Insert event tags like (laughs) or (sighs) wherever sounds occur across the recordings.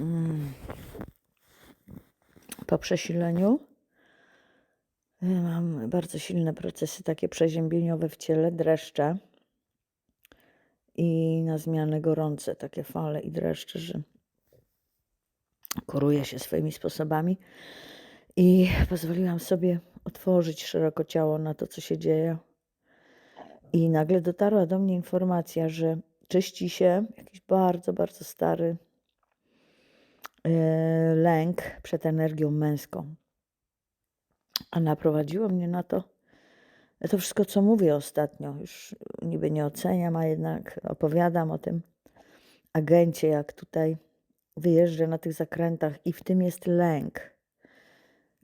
mm, po przesileniu. Y, mam bardzo silne procesy takie przeziębieniowe w ciele, dreszcze. I na zmianę gorące takie fale i dreszcze, że koruję się swoimi sposobami. I pozwoliłam sobie otworzyć szeroko ciało na to, co się dzieje. I nagle dotarła do mnie informacja, że czyści się jakiś bardzo, bardzo stary e, lęk przed energią męską. A naprowadziło mnie na to, to wszystko, co mówię ostatnio, już niby nie oceniam, a jednak opowiadam o tym agencie, jak tutaj wyjeżdża na tych zakrętach i w tym jest lęk.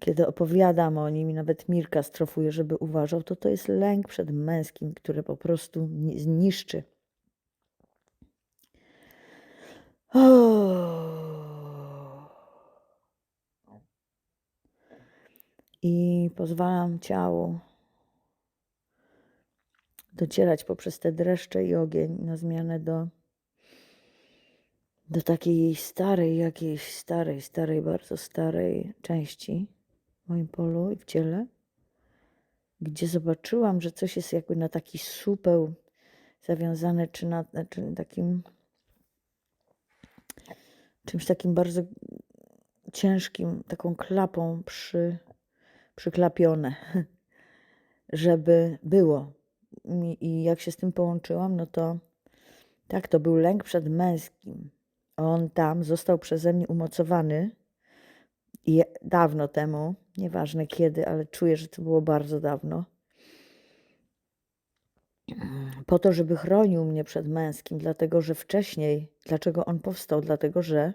Kiedy opowiadam o nim i nawet Mirka strofuje, żeby uważał, to to jest lęk przed męskim, który po prostu ni- zniszczy. O. I pozwalam ciału docierać poprzez te dreszcze i ogień na zmianę do, do takiej starej, jakiejś starej, starej, bardzo starej części w moim polu i w ciele, gdzie zobaczyłam, że coś jest jakby na taki supeł zawiązane, czy na czy takim czymś takim bardzo ciężkim, taką klapą przy, przyklapione, żeby było. I, jak się z tym połączyłam, no to tak, to był lęk przed męskim. On tam został przeze mnie umocowany i dawno temu, nieważne kiedy, ale czuję, że to było bardzo dawno. Po to, żeby chronił mnie przed męskim, dlatego że wcześniej, dlaczego on powstał? Dlatego, że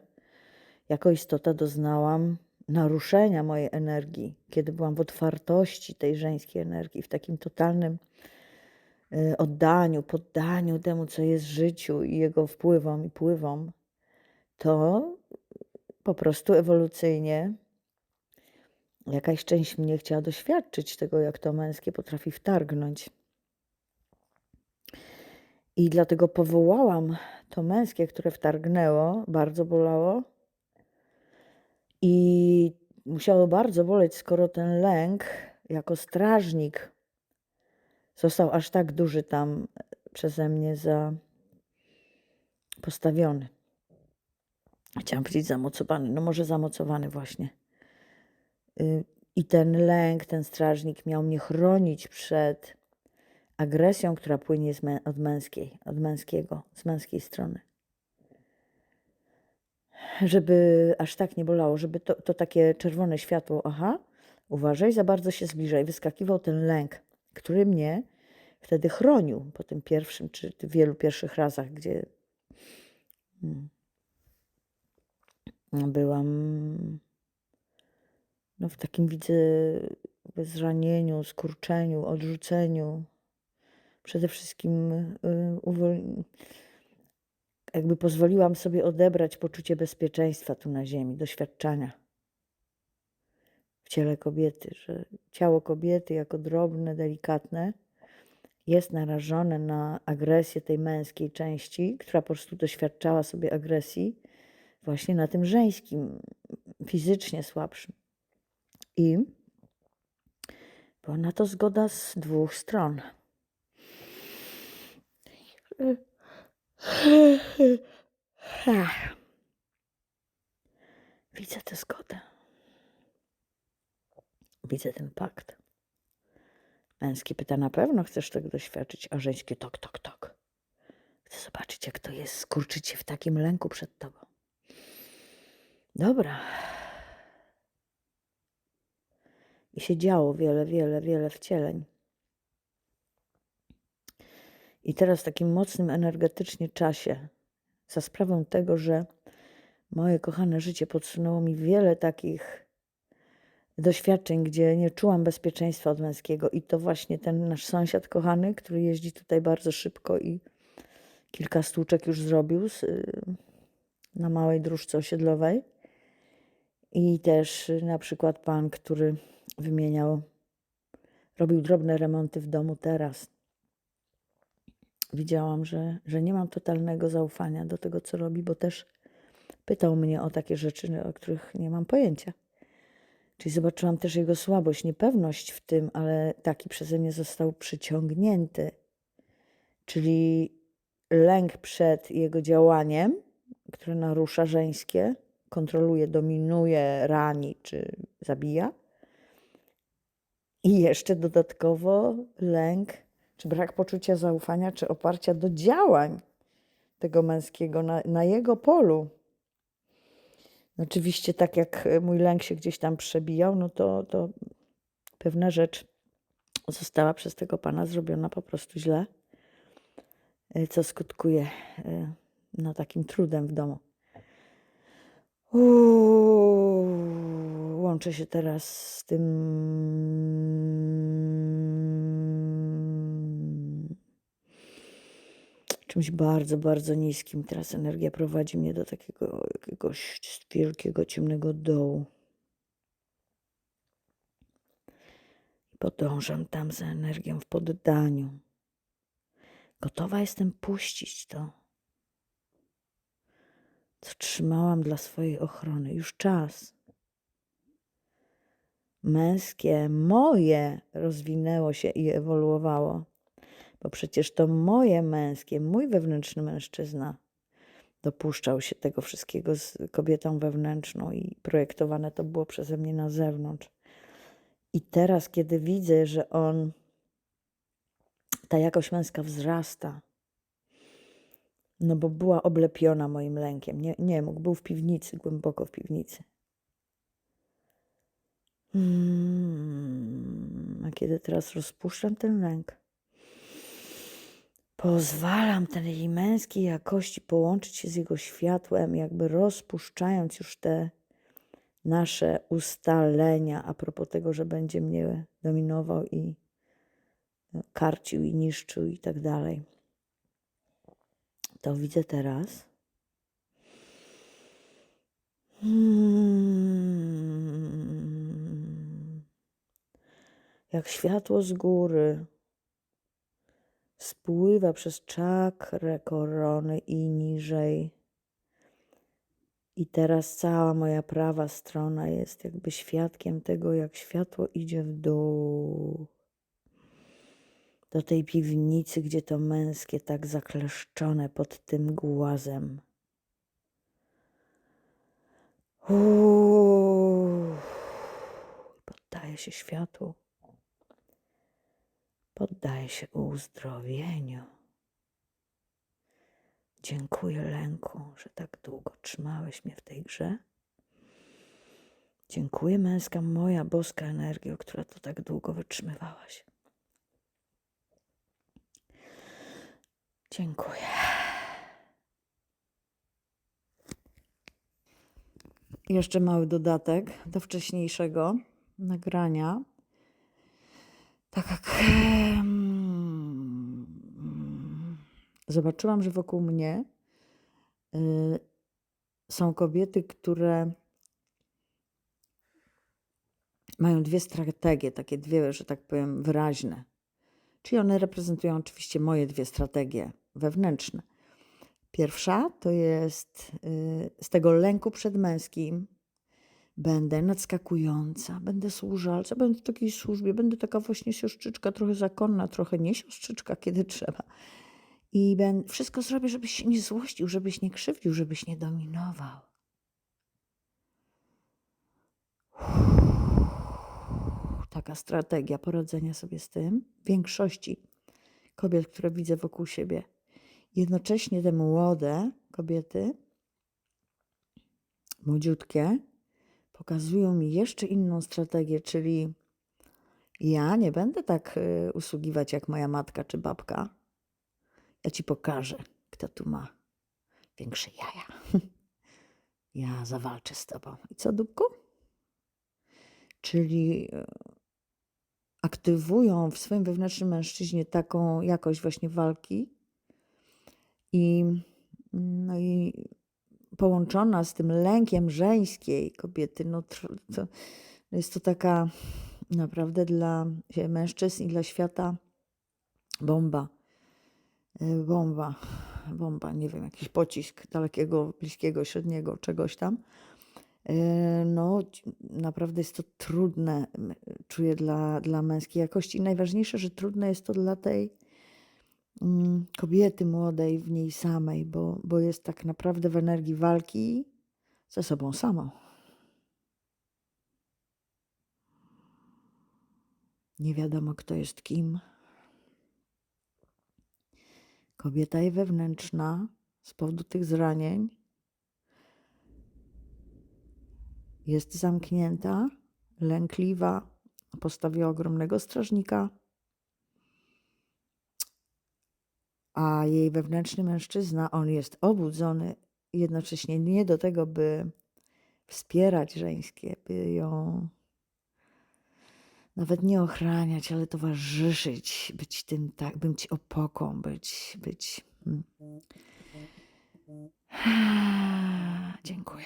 jako istota doznałam naruszenia mojej energii, kiedy byłam w otwartości tej żeńskiej energii, w takim totalnym y, oddaniu, poddaniu temu, co jest w życiu i jego wpływom i pływom, to po prostu ewolucyjnie jakaś część mnie chciała doświadczyć tego, jak to męskie potrafi wtargnąć. I dlatego powołałam to męskie, które wtargnęło, bardzo bolało. I musiało bardzo boleć, skoro ten lęk jako strażnik został aż tak duży tam przeze mnie za postawiony. Chciałam powiedzieć zamocowany, no może zamocowany właśnie. Y, I ten lęk, ten strażnik miał mnie chronić przed agresją, która płynie od męskiej, od męskiego, z męskiej strony. Żeby aż tak nie bolało, żeby to, to takie czerwone światło, aha, uważaj, za bardzo się zbliżaj, wyskakiwał ten lęk, który mnie wtedy chronił po tym pierwszym, czy wielu pierwszych razach, gdzie mm, byłam no, w takim widzę zranieniu, skurczeniu, odrzuceniu. Przede wszystkim y, uwol- jakby pozwoliłam sobie odebrać poczucie bezpieczeństwa tu na ziemi, doświadczania w ciele kobiety, że ciało kobiety jako drobne, delikatne jest narażone na agresję tej męskiej części, która po prostu doświadczała sobie agresji właśnie na tym żeńskim, fizycznie słabszym. I była na to zgoda z dwóch stron. (sighs) Widzę tę zgodę. Widzę ten pakt. Męski pyta, na pewno chcesz tego doświadczyć, a żeńskie tak, tak, tak. Chcę zobaczyć, jak to jest skurczyć się w takim lęku przed tobą. Dobra. I się działo wiele, wiele, wiele wcieleń. I teraz w takim mocnym energetycznie czasie, za sprawą tego, że moje kochane życie podsunęło mi wiele takich doświadczeń, gdzie nie czułam bezpieczeństwa od męskiego. I to właśnie ten nasz sąsiad kochany, który jeździ tutaj bardzo szybko i kilka stłuczek już zrobił z, y, na małej dróżce osiedlowej. I też y, na przykład pan, który wymieniał, robił drobne remonty w domu teraz. Widziałam, że, że nie mam totalnego zaufania do tego, co robi, bo też pytał mnie o takie rzeczy, o których nie mam pojęcia. Czyli zobaczyłam też jego słabość, niepewność w tym, ale taki przeze mnie został przyciągnięty. Czyli lęk przed jego działaniem, które narusza żeńskie, kontroluje, dominuje, rani czy zabija. I jeszcze dodatkowo lęk, czy brak poczucia zaufania, czy oparcia do działań tego męskiego na, na jego polu. Oczywiście, tak jak mój lęk się gdzieś tam przebijał, no to, to pewna rzecz została przez tego pana zrobiona po prostu źle, y, co skutkuje y, no, takim trudem w domu. Uuu, łączę się teraz z tym. Czymś bardzo, bardzo niskim. Teraz energia prowadzi mnie do takiego jakiegoś wielkiego, ciemnego dołu. Podążam tam za energią w poddaniu. Gotowa jestem puścić to, co trzymałam dla swojej ochrony. Już czas. Męskie, moje rozwinęło się i ewoluowało, bo przecież to moje męskie, mój wewnętrzny mężczyzna dopuszczał się tego wszystkiego z kobietą wewnętrzną i projektowane to było przeze mnie na zewnątrz. I teraz, kiedy widzę, że on, ta jakość męska wzrasta, no bo była oblepiona moim lękiem. Nie, nie mógł, był w piwnicy, głęboko w piwnicy. Mm, a kiedy teraz rozpuszczam ten lęk, pozwalam tej męskiej jakości połączyć się z jego światłem, jakby rozpuszczając już te nasze ustalenia a propos tego, że będzie mnie dominował i no, karcił i niszczył i tak dalej. To widzę teraz. Hmm. Jak światło z góry spływa przez czakrę korony i niżej. I teraz cała moja prawa strona jest jakby świadkiem tego, jak światło idzie w dół. Do tej piwnicy, gdzie to męskie tak zakleszczone pod tym głazem. Uuu. Poddaje się światłu. Poddaje się uzdrowieniu. Dziękuję lęku, że tak długo trzymałeś mnie w tej grze. Dziękuję męska moja boska energia, która to tak długo wytrzymywałaś. Dziękuję. Jeszcze mały dodatek do wcześniejszego nagrania. Tak jak zobaczyłam, że wokół mnie y, są kobiety, które mają dwie strategie, takie dwie, że tak powiem, wyraźne. Czyli one reprezentują oczywiście moje dwie strategie wewnętrzne. Pierwsza to jest y, z tego lęku przed męskim. Będę nadskakująca, będę służalca, będę w takiej służbie, będę taka właśnie siostrzyczka, trochę zakonna, trochę nie siostrzyczka, kiedy trzeba. I ben, wszystko zrobię, żebyś się nie złościł, żebyś nie krzywdził, żebyś nie dominował. Taka strategia poradzenia sobie z tym większości kobiet, które widzę wokół siebie. Jednocześnie te młode kobiety, młodziutkie, pokazują mi jeszcze inną strategię, czyli ja nie będę tak y, usługiwać jak moja matka czy babka. Ja ci pokażę, kto tu ma większe jaja. (laughs) Ja zawalczę z tobą. I co, dupku? Czyli y, aktywują w swoim wewnętrznym mężczyźnie taką jakość właśnie walki i, no i połączona z tym lękiem żeńskiej kobiety, no to jest to taka naprawdę dla mężczyzn i dla świata bomba. E, bomba. bomba, nie wiem, jakiś pocisk dalekiego, bliskiego, średniego, czegoś tam. E, No, naprawdę jest to trudne, czuję dla, dla męskiej jakości. I najważniejsze, że trudne jest to dla tej kobiety młodej w niej samej, bo, bo jest tak naprawdę w energii walki ze sobą samą. Nie wiadomo, kto jest kim. Kobieta jej wewnętrzna z powodu tych zranień jest zamknięta, lękliwa, postawiła ogromnego strażnika, a jej wewnętrzny mężczyzna, on jest obudzony, jednocześnie nie do tego, by wspierać żeńskie, by ją nawet nie ochraniać, ale towarzyszyć, być tym tak, być opoką, być, być. mm. (sighs) Dziękuję.